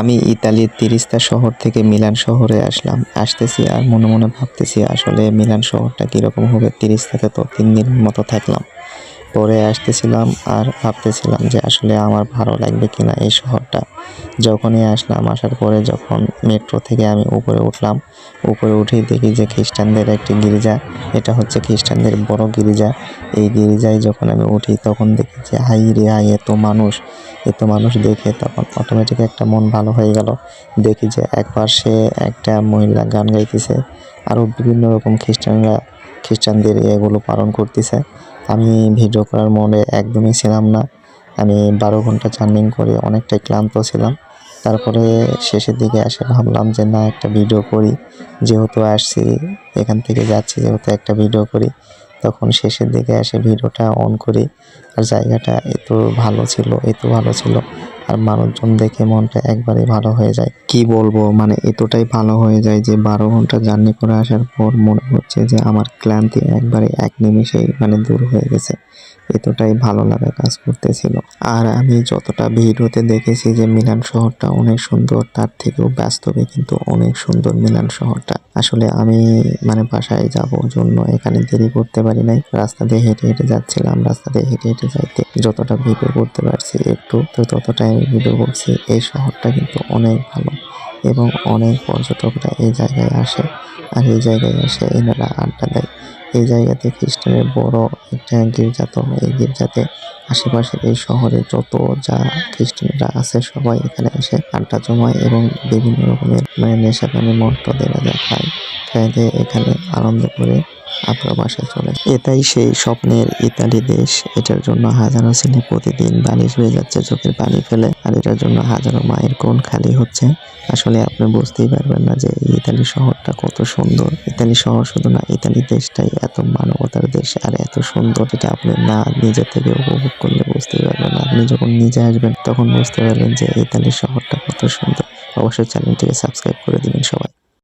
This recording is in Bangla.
আমি ইতালির তিরিস্তা শহর থেকে মিলান শহরে আসলাম। আসতেছি আর মনে মনে ভাবতেছি আসলে মিলান শহরটা কীরকম হবে। তিরিস্তাতে তো তিন দিন মতো থাকলাম। পরে আসতেছিলাম আর ভাবতেছিলাম যে আসলে আমার ভালো লাগবে কিনা এই শহরটা। যখনই আসলাম, আসার পরে যখন মেট্রো থেকে আমি উপরে উঠলাম, উপরে উঠেই দেখি যে খ্রিস্টানদের একটি গির্জা, এটা হচ্ছে খ্রিস্টানদের বড় গির্জা। এই গির্জায় যখন আমি উঠি, তখন দেখি যে হাই রে হাই, এত মানুষ এত মানুষ দেখে তখন অটোমেটিক একটা মন ভালো হয়ে গেল। দেখি যে এক পাশে একটা মহিলা গান গাইতেছে আরও বিভিন্ন রকম খ্রিস্টানরা, খ্রিস্টানদের এগুলো পালন করতেছে। আমি ভিডিও করার মোডে একদমই ছিলাম না। আমি বারো ঘণ্টা জার্নিং করে অনেকটাই ক্লান্ত ছিলাম। তারপরে শেষের দিকে এসে ভাবলাম যে, না, একটা ভিডিও করি। যেহেতু আসছি, এখান থেকে যাচ্ছি, যেহেতু একটা ভিডিও করি। তখন শেষের দিকে এসে ভিডিওটা অন করি। আর জায়গাটা এত ভালো ছিল, এত ভালো ছিল। আর মানুষজন দেখে মনটা একবারে ভালো হয়ে যায়। কি বলব? মানে এতটাই ভালো হয়ে যায় যে বারো ঘণ্টা জার্নি করে আসার পর মনে হচ্ছে যে আমার ক্লান্তি একবারে এক নিমেষেই মানে দূর হয়ে গেছে। এতটাই ভালো লাগা কাজ করতেছিল। আর আমি যতটা ভিডিওতে দেখেছি যে মিলান শহরটা অনেক সুন্দর, তার থেকেও বাস্তবে কিন্তু অনেক সুন্দর মিলান শহরটা। আসলে আমি মানে বাসায় যাব জন্য এখানে দেরি করতে পারি নাই। রাস্তা দিয়ে হেঁটে হেঁটে যাচ্ছিলাম, রাস্তা দিয়ে হেঁটে হেঁটে যাইতে যতটা ভিডিও করতে পারছি একটু, তো ততটাই আমি ভিডিও করছি এই শহরটা কিন্তু অনেক ভালো এবং অনেক পর্যটকরা এই জায়গায় আসে। আর এই জায়গায় এসে এনারা আড্ডা দেয়। এই জায়গাতে খ্রিস্টানের বড় একটা গির্জা তো এই গির্জাতে আশেপাশে এই শহরে যত যা খ্রিস্টানরা আছে সবাই এখানে এসে আড্ডা জমায় এবং বিভিন্ন রকমের মানে নেশাপানি মন্ত্র দেওয়া যায় খায় এখানে আনন্দ করে আপনার বাসায় চলে এটাই সেই স্বপ্নের ইতালি দেশ। এটার জন্য হাজারো ছেলে প্রতিদিন বালিশ হয়ে যাচ্ছে, চোখের পানি ফেলে। আর এটার জন্য হাজারো মায়ের কোন খালি হচ্ছে। আসলে আপনি বুঝতেই পারবেন না যে ইতালি শহরটা কত সুন্দর। ইতালি শহর শুধু না, ইতালি দেশটাই এত মানবতার দেশ আর এত সুন্দর এটা আপনি না নিজে থেকে উপভোগ করলে বুঝতেই পারবেন না। আপনি যখন নিজে আসবেন, তখন বুঝতে পারবেন যে ইতালি শহরটা কত সুন্দর। অবশ্যই চ্যানেলটিকে সাবস্ক্রাইব করে দিবেন সবাই।